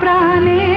প্রাণে